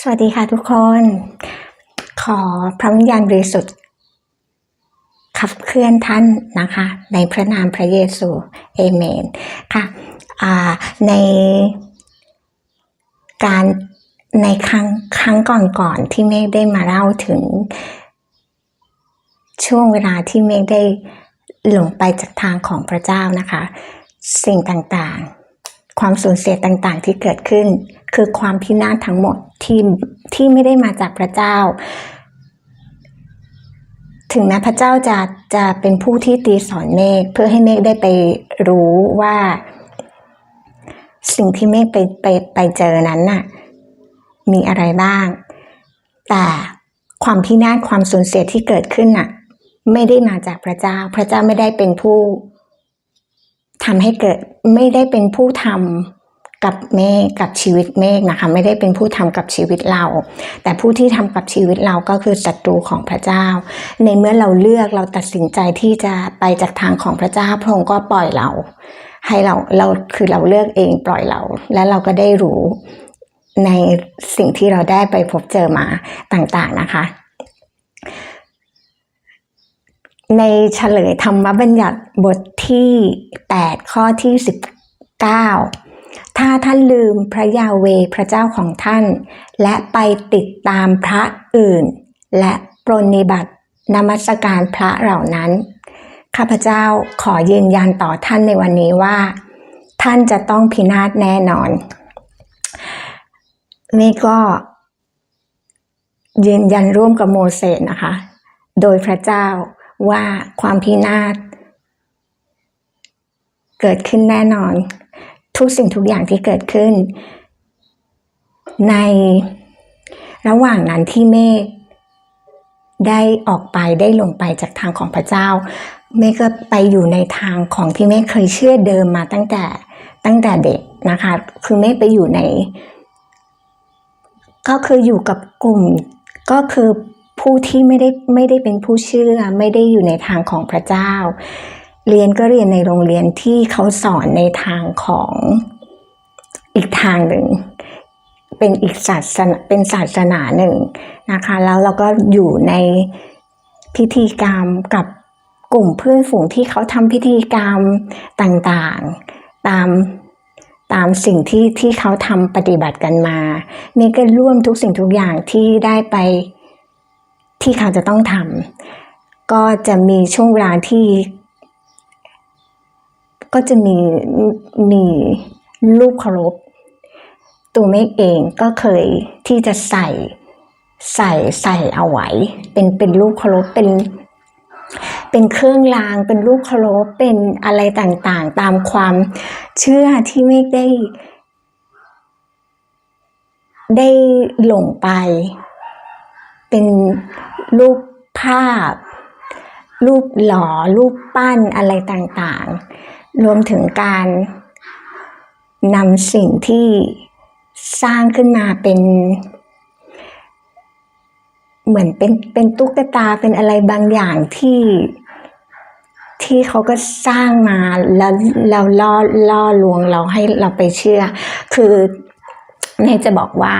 สวัสดีค่ะทุกคน ขอพระวิญญาณบริสุทธิ์ขับเคลื่อนท่านนะคะ ในพระนามพระเยซูเอเมนค่ะในการในครั้งครั้งก่อนๆที่เมฆได้มาเล่าถึง ช่วงเวลาที่เมฆได้หลงไปจากทางของพระเจ้านะคะ สิ่งต่างๆ ความสูญเสียต่างๆ ที่เกิดขึ้น คือความพินาศทั้งหมดที่ที่ไม่ได้มาจากพระเจ้า ถึงแม้พระเจ้าจะจะเป็นผู้ที่ตีสอนเมฆเพื่อให้เมฆได้ไปรู้ว่า สิ่งที่เมฆไปไปไปเจอนั้นน่ะมีอะไรบ้าง แต่ความพินาศความสูญเสียที่เกิดขึ้นน่ะ ไม่ได้มาจากพระเจ้า พระเจ้าไม่ได้เป็นผู้ ทำให้เกิดไม่ได้เป็นผู้ทำกับเมฆกับชีวิตเมฆนะคะ ไม่ได้เป็นผู้ทำกับชีวิตเรา แต่ผู้ที่ทำกับชีวิตเราก็คือศัตรูของพระเจ้า ในเมื่อเราเลือกเราตัดสินใจที่จะไปจากทางของพระเจ้าพระองค์ก็ปล่อยเรา ให้เราเราคือเราเลือกเองปล่อยเรา และเราก็ได้รู้ในสิ่งที่เราได้ไปพบเจอมาต่างๆนะคะ ในเฉลยธรรมบัญญัติบทที่ 8 ข้อที่ 19 ถ้าท่านลืมพระยาเวพระเจ้าของท่าน และไปติดตามพระอื่น และปรนนิบัตินมัสการพระเหล่านั้น ข้าพเจ้าขอยืนยันต่อท่านในวันนี้ว่า ท่านจะต้องพินาศแน่นอน นี่ก็ยืนยันร่วมกับโมเสสนะคะ โดยพระเจ้า ว่าความพินาศเกิดขึ้นแน่นอน ทุกสิ่งทุกอย่างที่เกิดขึ้น ในระหว่างนั้นที่เมฆได้ออกไปได้ลงไปจากทางของพระเจ้า เมฆก็ไปอยู่ในทางของที่เมฆเคยเชื่อเดิมมาตั้งแต่ตั้งแต่เด็กนะคะ คือเมฆไปอยู่ใน ก็คืออยู่กับกลุ่มก็คือ ผู้ที่ไม่ได้ไม่ได้เป็นผู้เชื่อไม่ได้อยู่ในทางของพระเจ้า เรียนก็เรียนในโรงเรียนที่เขาสอนในทางของอีกทางหนึ่ง เป็นอีกศาสนาเป็นศาสนาหนึ่งนะคะ แล้วเราก็อยู่ในพิธีกรรมกับกลุ่มเพื่อนฝูงที่เขาทำพิธีกรรมต่างๆ ตามตามสิ่งที่ที่เขาทำปฏิบัติกันมา นี่ก็ร่วมทุกสิ่งทุกอย่างที่ได้ไป ที่เขาจะต้องทำก็จะมีช่วงเวลาที่ ก็จะมีมีรูปเคารพตัวเมฆเองก็เคยที่จะใส่ใส่ใส่เอาไว้ เป็นเป็นรูปเคารพเป็น เป็นเครื่องราง เป็นรูปเคารพเป็นอะไรต่างๆ ตามความเชื่อที่เมฆได้ ได้หลงไป เป็นรูปภาพ รูปหล่อ รูปปั้นอะไรต่างๆ รวมถึงการนำสิ่งที่สร้างขึ้นมาเป็น เหมือนเป็นเป็นตุ๊กตาเป็นอะไรบางอย่างที่ที่เขาก็สร้างมาแล้วเราล่อล่อลวงเราให้เราไปเชื่อ คือ นจะบอกว่า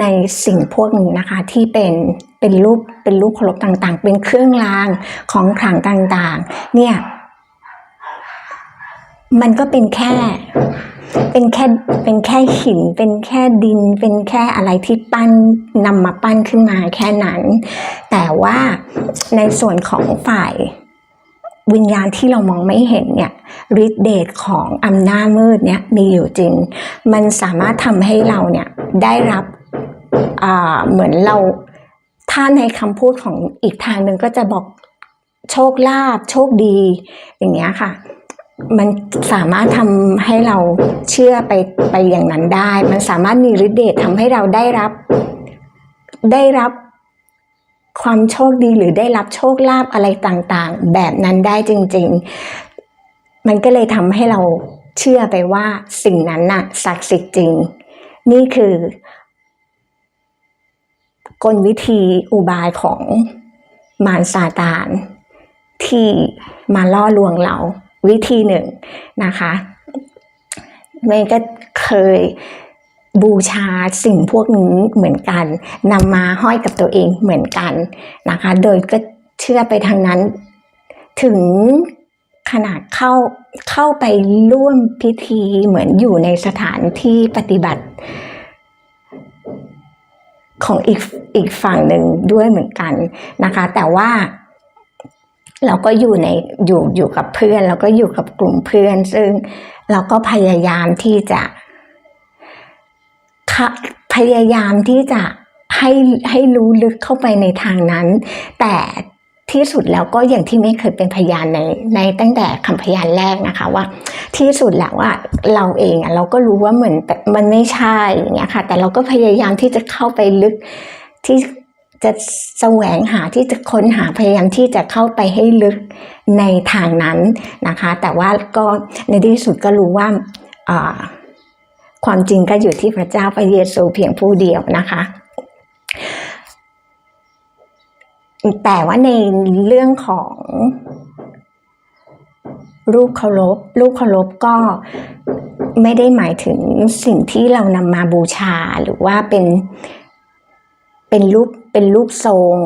ในสิ่งพวกนี้นะคะที่เป็นเป็นรูปเป็นรูปเคารพต่างๆ เป็นเครื่องรางของขลังต่างๆ เนี่ยมันก็เป็นแค่เป็นแค่เป็นแค่หิน เป็นแค่ดิน เป็นแค่อะไรที่ปั้นนำมาปั้นขึ้นมาแค่นั้น แต่ว่าในส่วนของฝ่าย วิญญาณที่เรามองไม่เห็นเนี่ยฤทธิเดชของอำนาจมืดเนี่ยมีอยู่จริง มันสามารถทำให้เราเนี่ยได้รับเหมือนเราถ้าในคำพูดของอีกทางหนึ่งก็จะบอกโชคลาภโชคดี อย่างเงี้ยค่ะ มันสามารถทำให้เราเชื่อไปไปอย่างนั้นได้ มันสามารถมีฤทธิ์เดชทำให้เราได้รับได้รับ ความโชคดีหรือได้รับโชคลาภอะไรต่างๆ แบบนั้นได้จริง ๆ มันก็เลยทำให้เราเชื่อไปว่าสิ่งนั้นน่ะศักดิ์สิทธิ์จริง นี่คือกลวิธีอุบายของมารซาตาน ที่มาล่อลวงเราวิธีหนึ่งนะคะเมย์ก็เคย บูชาสิ่งพวกนี้เหมือนกันนำมาห้อยกับตัวเองเหมือนกันนะคะ โดยก็เชื่อไปทางนั้น ถึงขนาดเข้าเข้าไปร่วมพิธีเหมือนอยู่ในสถานที่ปฏิบัติ ของอีกอีกฝั่งหนึ่งด้วยเหมือนกันนะคะ แต่ว่าเราก็อยู่ในอยู่อยู่กับเพื่อน แล้วก็อยู่กับกลุ่มเพื่อน ซึ่งเราก็พยายามที่จะค่ะ พยายามที่จะให้ให้รู้ลึกเข้าไปในทางนั้น แต่ที่สุดแล้วก็อย่างที่ไม่เคยเป็นพยานในในตั้งแต่คำพยานแรกนะคะว่า ที่สุดแล้วว่าเราเองอะเราก็รู้ว่าเหมือนมันไม่ใช่อย่างเงี้ยค่ะ แต่เราก็พยายามที่จะเข้าไปลึกที่จะแสวงหาที่จะค้นหาพยายามที่จะเข้าไปให้ลึกในทางนั้นนะคะ แต่ว่าก็ในที่สุดก็รู้ว่าอ่า ความจริงก็อยู่ที่พระเจ้าพระเยซูเพียงผู้เดียวนะคะ แต่ว่าในเรื่องของรูปเคารพรูปเคารพก็ไม่ได้หมายถึงสิ่งที่เรานำมาบูชาหรือว่าเป็นเป็นรูปเป็นรูปทรง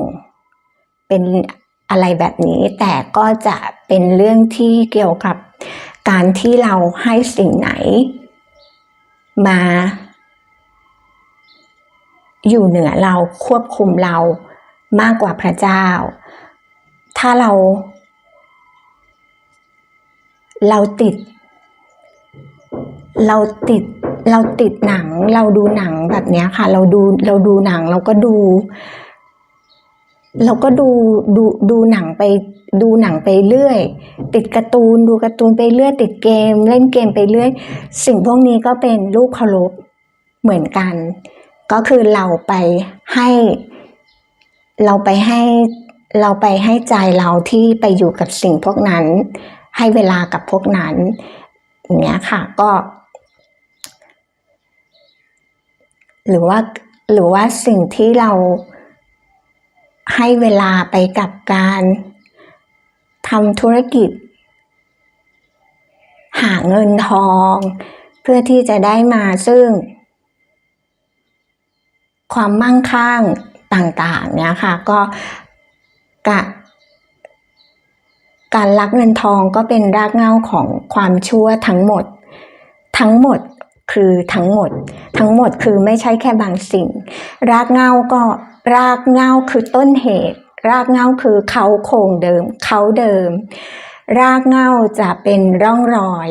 เป็นอะไรแบบนี้ แต่ก็จะเป็นเรื่องที่เกี่ยวกับการที่เราให้สิ่งไหน มาอยู่เหนือเราควบคุมเรามากกว่าพระเจ้า ถ้าเรา เราติด เราติด เราติดหนัง เราดูหนังแบบนี้ค่ะ เราดู เราดูหนัง เราก็ดู เราก็ดูดูดูหนังไปดูหนังไปเรื่อย ติดการ์ตูนดูการ์ตูนไปเรื่อย ติดเกม เล่นเกมไปเรื่อย สิ่งพวกนี้ก็เป็นรูปเคารพเหมือนกัน ก็คือเราไปให้ เราไปให้เราไปให้ใจเราที่ไปอยู่กับสิ่งพวกนั้น ให้เวลากับพวกนั้นอย่างเงี้ยค่ะก็ หรือว่าหรือว่าสิ่งที่เรา ให้เวลาไปกับการทำธุรกิจ หาเงินทอง เพื่อที่จะได้มาซึ่ง ความมั่งคั่งต่างๆเนี่ยค่ะ ก็กะการลักเงินทองก็เป็นรากเหง้าของความชั่วทั้งหมด ทั้งหมดคือทั้งหมด ทั้งหมดคือไม่ใช่แค่บางสิ่ง รากเหง้าก็ รากเงาคือต้นเหตุ รากเงาคือเขาโครงเดิม เขาเดิม รากเงาจะเป็นร่องรอย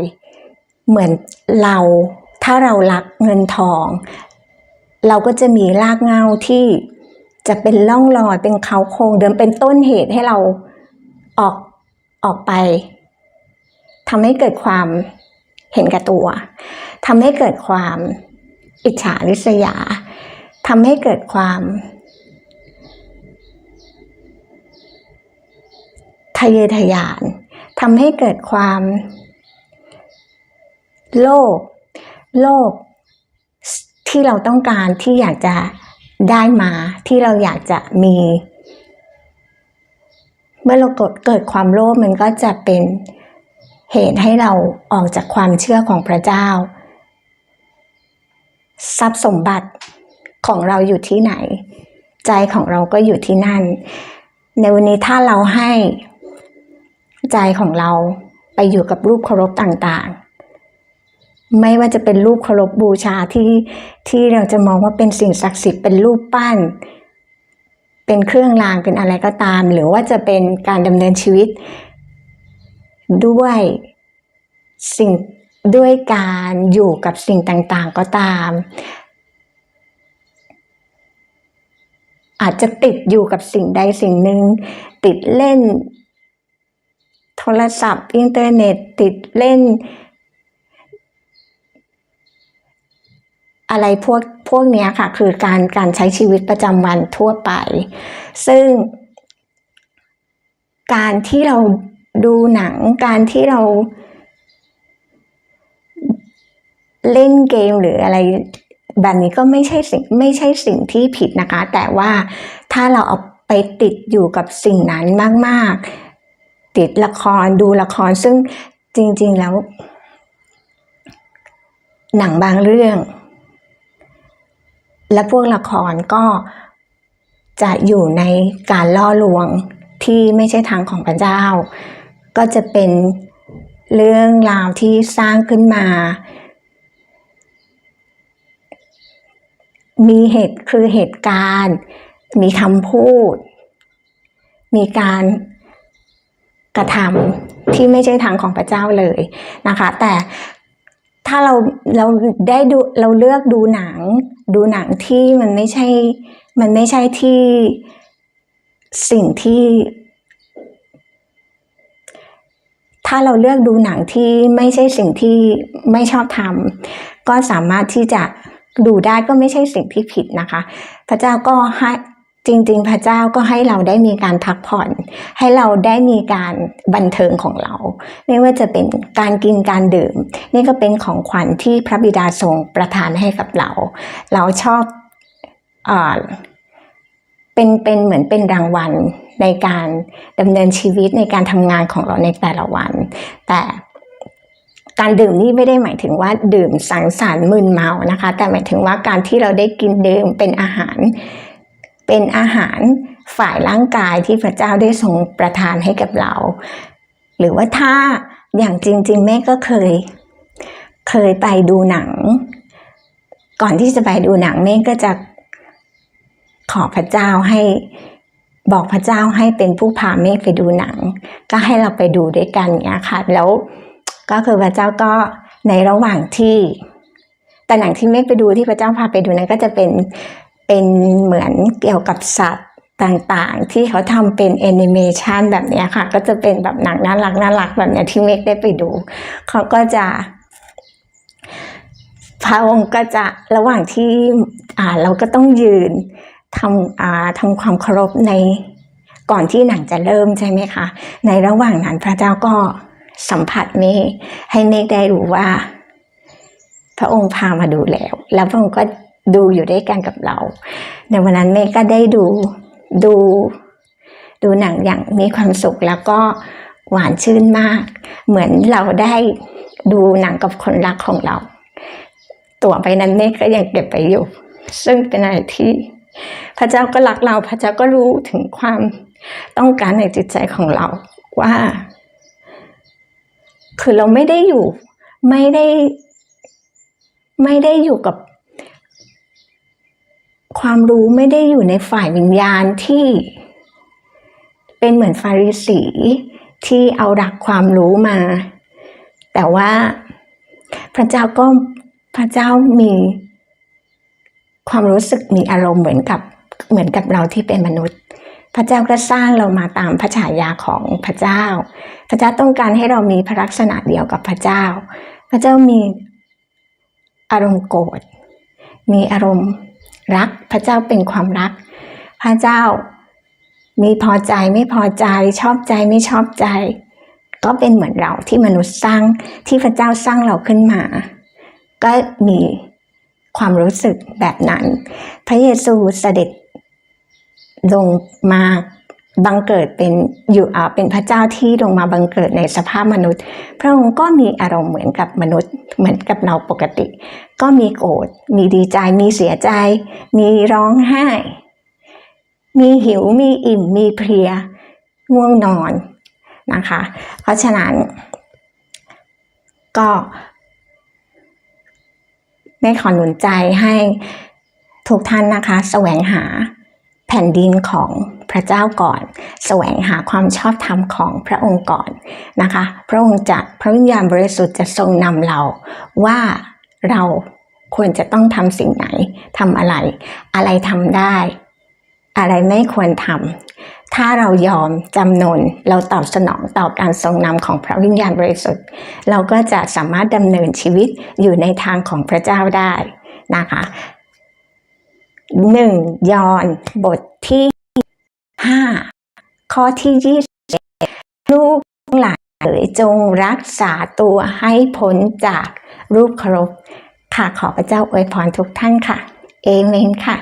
เหมือนเราถ้าเรารักเงินทอง เราก็จะมีรากเงาที่จะเป็นร่องรอยเป็นเขาโครงเดิมเป็นต้นเหตุให้เราออกออกไปทำให้เกิดความเห็นแก่ตัวทำให้เกิดความอิจฉาริษยาทำให้เกิดความ ทะเยอทะยานทำให้เกิดความ โลภโลภที่เราต้องการที่อยากจะได้มาที่เราอยากจะมี เมื่อเราเกิดเกิดความโลภมันก็จะเป็นเหตุให้เราออกจากความเชื่อของพระเจ้า ทรัพย์สมบัติของเราอยู่ที่ไหน ใจของเราก็อยู่ที่นั่น ในวันนี้ถ้าเราให้ ใจของเราไปอยู่กับรูปเคารพต่างๆ ไม่ว่าจะเป็นรูปเคารพบูชาที่ที่เราจะมองว่าเป็นสิ่งศักดิ์สิทธิ์เป็นรูปปั้น เป็นเครื่องรางเป็นอะไรก็ตาม หรือว่าจะเป็นการดำเนินชีวิต ด้วยสิ่งด้วยการอยู่กับสิ่งต่างๆก็ตาม อาจจะติดอยู่กับสิ่งใดสิ่งหนึ่งติดเล่น โทรศัพท์ อินเทอร์เน็ตติดเล่น อะไรพวกพวกนี้ค่ะ คือการการใช้ชีวิตประจำวันทั่วไป ซึ่ง การที่เราดูหนัง การที่เราเล่นเกมหรืออะไรแบบนี้ก็ไม่ใช่สิ่งไม่ใช่สิ่งที่ผิดนะคะ แต่ว่าถ้าเราเอาไปติดอยู่กับสิ่งนั้นมาก ๆ ติดละครดูละครซึ่งจริง ๆ แล้ว หนังบางเรื่อง และพวกละครก็จะอยู่ในการล่อลวงที่ไม่ใช่ทางของพระเจ้า ก็จะเป็นเรื่องราวที่สร้างขึ้นมา มีเหตุคือเหตุการณ์ มีคำพูด มีการ กระทำที่ไม่ใช่ทางของพระเจ้าเลยนะคะ แต่ถ้าเราเราได้ดูเราเลือกดูหนัง ดูหนังที่มันไม่ใช่มันไม่ใช่ที่สิ่งที่ ถ้าเราเลือกดูหนังที่ไม่ใช่สิ่งที่ไม่ชอบทำก็สามารถที่จะดูได้ก็ไม่ใช่สิ่งที่ผิดนะคะ พระเจ้าก็ให้ จริง ๆ พระเจ้าก็ให้เราได้มีการพักผ่อน ให้เราได้มีการบันเทิงของเรา ไม่ว่าจะเป็นการกินการดื่ม นี่ก็เป็นของขวัญที่พระบิดาทรงประทานให้กับเรา เราชอบอาเป็นเป็นเหมือนเป็นรางวัลในการดำเนินชีวิตในการทำงานของเราในแต่ละวัน แต่การดื่มนี่ไม่ได้หมายถึงว่าดื่มสังสรรค์มึนเมานะคะ แต่หมายถึงว่าการที่เราได้กินดื่มเป็นอาหาร เป็นอาหารฝ่ายร่างกายที่พระเจ้าได้ทรงประทานให้กับเรา หรือว่าถ้าอย่างจริง ๆ แม่ก็เคย เคยไปดูหนัง ก่อนที่จะไปดูหนังแม่ก็จะขอพระเจ้าให้บอกพระเจ้าให้เป็นผู้พาเมฆไปดูหนัง ก็ให้เราไปดูด้วยกันเนี้ยค่ะแล้วก็คือพระเจ้าก็ในระหว่างที่ แต่หนังที่เมฆไปดูที่พระเจ้าพาไปดูนั้นก็จะเป็น เป็นเหมือนเกี่ยวกับสัตว์ต่างๆ ที่เขาทำเป็นแอนิเมชันแบบนี้ค่ะ ก็จะเป็นแบบหนังน่ารักน่ารักแบบนี้ที่เมฆได้ไปดู เขาก็จะพระองค์ก็จะระหว่างที่อ่าเราก็ต้องยืนทำอ่าทำความเคารพในก่อนที่หนังจะเริ่มใช่ไหมคะ ในระหว่างนั้นพระเจ้าก็สัมผัสเมฆให้เมฆได้รู้ว่า พระองค์พามาดูแล้ว แล้วพระองค์ก็ ดูอยู่ด้วยกันกับเรา ในวันนั้นเมฆก็ได้ดูดู ดูหนังอย่างมีความสุขแล้วก็หวานชื่นมาก เหมือนเราได้ดูหนังกับคนรักของเรา ตั๋วไปนั้นเมฆก็ยังเก็บไปอยู่ ซึ่งเป็นอะไรที่พระเจ้าก็รักเรา พระเจ้าก็รู้ถึงความต้องการในจิตใจของเราว่า คือเราไม่ได้อยู่ไม่ได้ไม่ได้อยู่กับ ความรู้ไม่ได้อยู่ในฝ่ายวิญญาณที่ เป็นเหมือนฟาริสีที่เอาหลักความรู้มา แต่ว่าพระเจ้าก็พระเจ้ามีความรู้สึกมีอารมณ์เหมือนกับเหมือนกับเราที่เป็นมนุษย์ พระเจ้าก็สร้างเรามาตามพระฉายาของพระเจ้า พระเจ้าต้องการให้เรามีพระลักษณะเดียวกับพระเจ้า พระเจ้ามีอารมณ์โกรธมีอารมณ์ รักพระเจ้าเป็นความรัก พระเจ้ามีพอใจไม่พอใจชอบใจไม่ชอบใจ ก็เป็นเหมือนเราที่มนุษย์สร้างที่พระเจ้าสร้างเราขึ้นมา ก็มีความรู้สึกแบบนั้น พระเยซูเสด็จลงมาบังเกิดเป็นอยู่เป็นพระเจ้าที่ลงมาบังเกิดในสภาพมนุษย์ พระองค์ก็มีอารมณ์เหมือนกับมนุษย์ เหมือนกับเราปกติ ก็มีโกรธมีดีใจมีเสียใจ มีร้องไห้ มีหิวมีอิ่ม มีเพลียง่วงนอนนะคะ เพราะฉะนั้น ก็แม่ขอหนุนใจให้ทุกท่านนะคะ แสวงหาแผ่นดินของ พระเจ้าก่อน แสวงหาความชอบธรรมของพระองค์ก่อนนะคะ พระองค์จะพระวิญญาณบริสุทธิ์จะทรงนำเราว่าเราควรจะต้องทำสิ่งไหนทำอะไร อะไรทำได้ อะไรไม่ควรทำถ้าเรายอมจำนนเราตอบสนองต่อการทรงนำของพระวิญญาณบริสุทธิ์ เราก็จะสามารถดำเนินชีวิตอยู่ในทางของพระเจ้าได้นะคะหนึ่งยอนบทที่ ข้อที่ยี่สิบลูกหลานเอ๋ยจงรักษาตัวให้พ้นจากรูปเคารพค่ะขอพระเจ้าอวยพรทุกท่านค่ะ เอเมนค่ะ